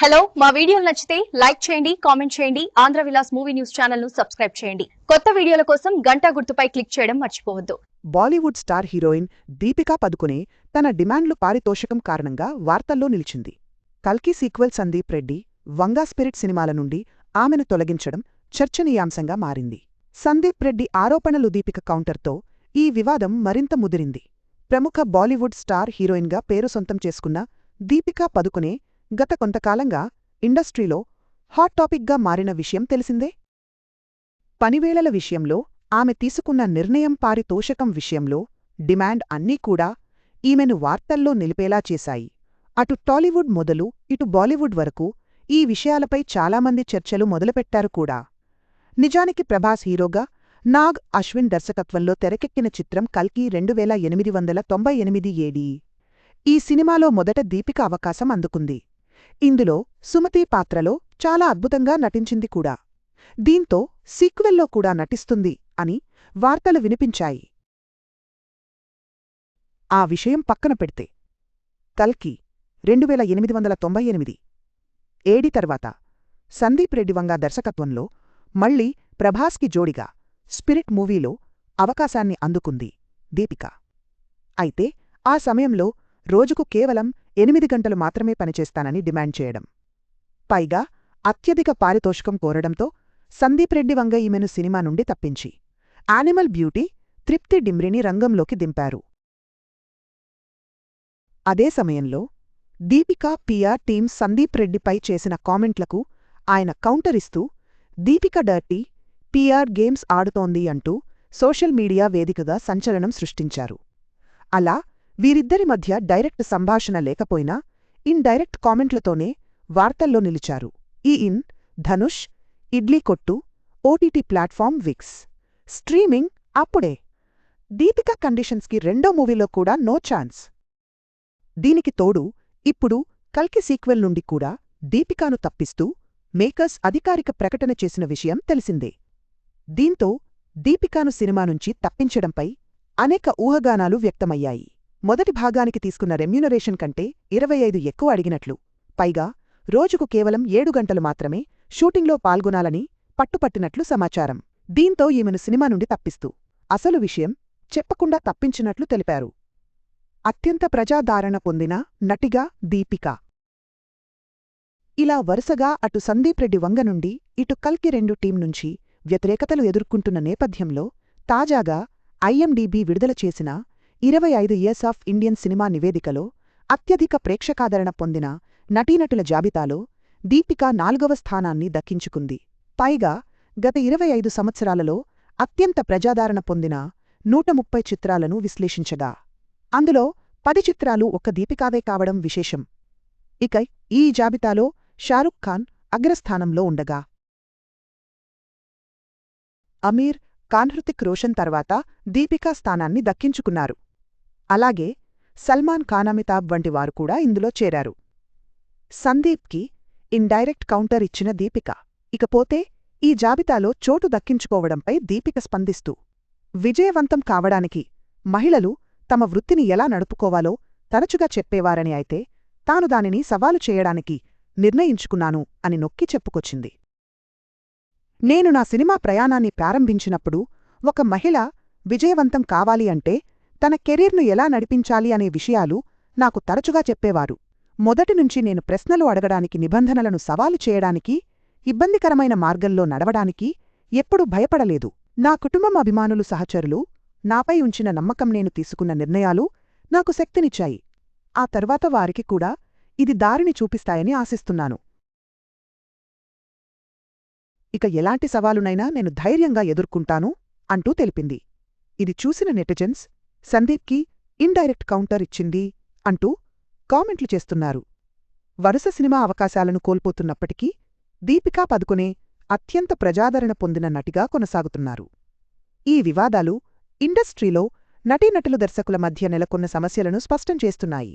Hello మా వీడియోలు నచ్చితే లైక్ చేయండి కామెంట్ చేయండి ఆంధ్ర విలాస్ మూవీ న్యూస్ ఛానల్ను సబ్స్క్రైబ్ చేయండి. కొత్త వీడియోల కోసం గంటా గుర్తుపై క్లిక్ చేయడం మర్చిపోవద్దు. Bollywood star heroine Deepika Padukone తన డిమాండ్లు పారితోషికం కారణంగా వార్తల్లో నిలిచింది. కల్కి సీక్వెల్ సందీప్ రెడ్డి వంగా స్పిరిట్ సినిమాల నుండి ఆమెను తొలగించడం చర్చనీయాంశంగా మారింది. సందీప్ రెడ్డి ఆరోపణలు దీపిక కౌంటర్తో ఈ వివాదం మరింత ముదిరింది. ప్రముఖ బాలీవుడ్ స్టార్ హీరోయిన్గా పేరు సొంతం చేసుకున్న దీపికా పదుకునే గత కొంతకాలంగా ఇండస్ట్రీలో హాట్ టాపిక్గా మారిన విషయం తెలిసిందే? పనివేళల విషయంలో ఆమె తీసుకున్న నిర్ణయం పారితోషకం విషయంలో డిమాండ్ అన్నీ కూడా ఈమెను వార్తల్లో నిలిపేలా చేశాయి. అటు టాలీవుడ్ మొదలు ఇటు బాలీవుడ్ వరకు ఈ విషయాలపై చాలామంది చర్చలు మొదలుపెట్టారు కూడా. నిజానికి ప్రభాస్ హీరోగా నాగ్ అశ్విన్ దర్శకత్వంలో తెరకెక్కిన చిత్రం కల్కి రెండు వేల ఎనిమిది వందల తొంభై ఎనిమిది ఈ సినిమాలో మొదట దీపిక అవకాశం అందుకుంది. ఇందులో సుమతి పాత్రలో చాలా అద్భుతంగా నటించింది కూడా. దీంతో సీక్వెల్లో కూడా నటిస్తుంది అని వార్తలు వినిపించాయి. ఆ విషయం పక్కన పెడితే కల్కి రెండు వేల ఎనిమిది వందల తొంభై ఎనిమిది. ఏడి తర్వాత సందీప్ రెడ్డి వంగ దర్శకత్వంలో మళ్ళీ ప్రభాస్కి జోడిగా స్పిరిట్ మూవీలో అవకాశాన్ని అందుకుంది దీపిక. అయితే ఆ సమయంలో రోజుకు కేవలం ఎనిమిది గంటలు మాత్రమే పనిచేస్తానని డిమాండ్ చేయడం. పైగా అత్యధిక పారితోషికం కోరడంతో సందీప్ రెడ్డి వంగ ఈమెను సినిమా నుండి తప్పించి యానిమల్ బ్యూటీ తృప్తి డిమ్రిని రంగంలోకి దింపారు. అదే సమయంలో దీపికా పిఆర్ టీం సందీప్ రెడ్డిపై చేసిన కామెంట్లకు ఆయన కౌంటరిస్తూ దీపిక డర్టీ పిఆర్ గేమ్స్ ఆడుతోంది అంటూ సోషల్ మీడియా వేదికగా సంచలనం సృష్టించారు. అలా వీరిద్దరి మధ్య డైరెక్ట్ సంభాషణ లేకపోయినా ఇన్ డైరెక్ట్ కామెంట్లతోనే వార్తల్లో నిలిచారు. ఈ ఇన్ ధనుష్ ఇడ్లీ కొట్టు ఓటీటీ ప్లాట్ఫామ్ విక్స్. స్ట్రీమింగ్ అప్పుడే. దీపిక కండిషన్స్కి రెండో మూవీలో కూడా నో ఛాన్స్. దీనికి తోడు ఇప్పుడు కల్కి సీక్వెల్ నుండి కూడా దీపికాను తప్పిస్తూ మేకర్స్ అధికారిక ప్రకటన చేసిన విషయం తెలిసిందే. దీంతో దీపికాను సినిమా నుంచి తప్పించడంపై అనేక ఊహగానాలు వ్యక్తమయ్యాయి. మొదటి భాగానికి తీసుకున్న రెమ్యునరేషన్ కంటే ఇరవై ఐదు ఎక్కువ అడిగినట్లు. పైగా రోజుకు కేవలం ఏడు గంటలు మాత్రమే షూటింగ్లో పాల్గొనాలని పట్టుపట్టినట్లు సమాచారం. దీంతో ఈమెను సినిమా నుండి తప్పిస్తూ అసలు విషయం చెప్పకుండా తప్పించినట్లు తెలిపారు. అత్యంత ప్రజాదారణ పొందిన నటిగా దీపిక. ఇలా వరుసగా అటు సందీప్ రెడ్డి వంగ నుండి ఇటు కల్కి రెండు టీం నుంచి వ్యతిరేకతలు ఎదుర్కొంటున్న నేపథ్యంలో తాజాగా ఐఎండీబీ విడుదల చేసిన ఇరవై ఐదు ఇయర్స్ ఆఫ్ ఇండియన్ సినిమా నివేదికలో అత్యధిక ప్రేక్షకాదరణ పొందిన నటీనటుల జాబితాలో దీపిక నాలుగవ స్థానాన్ని దక్కించుకుంది. పైగా గత ఇరవై ఐదు సంవత్సరాలలో అత్యంత ప్రజాదరణ పొందిన నూట ముప్పై చిత్రాలను విశ్లేషించగా అందులో పది చిత్రాలు ఒక్క దీపికావే కావడం విశేషం. ఇక ఈ జాబితాలో షారుఖ్ ఖాన్ అగ్రస్థానంలో ఉండగా అమీర్ కాన్హృతిక్ రోషన్ తర్వాత దీపికా స్థానాన్ని దక్కించుకున్నారు. అలాగే సల్మాన్ ఖాన్ అమితాబ్ వంటి వారు కూడా ఇందులో చేరారు. సందీప్కి ఇండైరెక్ట్ కౌంటర్ ఇచ్చిన దీపిక ఇకపోతే ఈ జాబితాలో చోటు దక్కించుకోవడంపై దీపిక స్పందిస్తూ విజయవంతం కావడానికి మహిళలు తమ వృత్తిని ఎలా నడుపుకోవాలో తరచుగా చెప్పేవారని అయితే తాను దానిని సవాలు చేయడానికి నిర్ణయించుకున్నాను అని నొక్కి చెప్పుకొచ్చింది. నేను నా సినిమా ప్రయాణాన్ని ప్రారంభించినప్పుడు ఒక మహిళ విజయవంతం కావాలి అంటే తన కెరీర్ను ఎలా నడిపించాలి అనే విషయాలు నాకు తరచుగా చెప్పేవారు. మొదటినుంచి నేను ప్రశ్నలు అడగడానికి నిబంధనలను సవాలు చేయడానికి ఇబ్బందికరమైన మార్గంలో నడవడానికి ఎప్పుడూ భయపడలేదు. నా కుటుంబం అభిమానులు సహచరులు నాపై ఉంచిన నమ్మకం నేను తీసుకున్న నిర్ణయాలు నాకు శక్తినిచ్చాయి. ఆ తర్వాత వారికి కూడా ఇది దారిని చూపిస్తాయని ఆశిస్తున్నాను. ఇక ఎలాంటి సవాలునైనా నేను ధైర్యంగా ఎదుర్కొంటాను అంటూ తెలిపింది. ఇది చూసిన నెటిజన్స్ సందీప్కి ఇండైరెక్ట్ కౌంటర్ ఇచ్చింది అంటూ కామెంట్లు చేస్తున్నారు. వరుస సినిమా అవకాశాలను కోల్పోతున్నప్పటికీ దీపికా పదుకునే అత్యంత ప్రజాదరణ పొందిన నటిగా కొనసాగుతున్నారు. ఈ వివాదాలు ఇండస్ట్రీలో నటీనటులు దర్శకుల మధ్య నెలకొన్న సమస్యలను స్పష్టం చేస్తున్నాయి.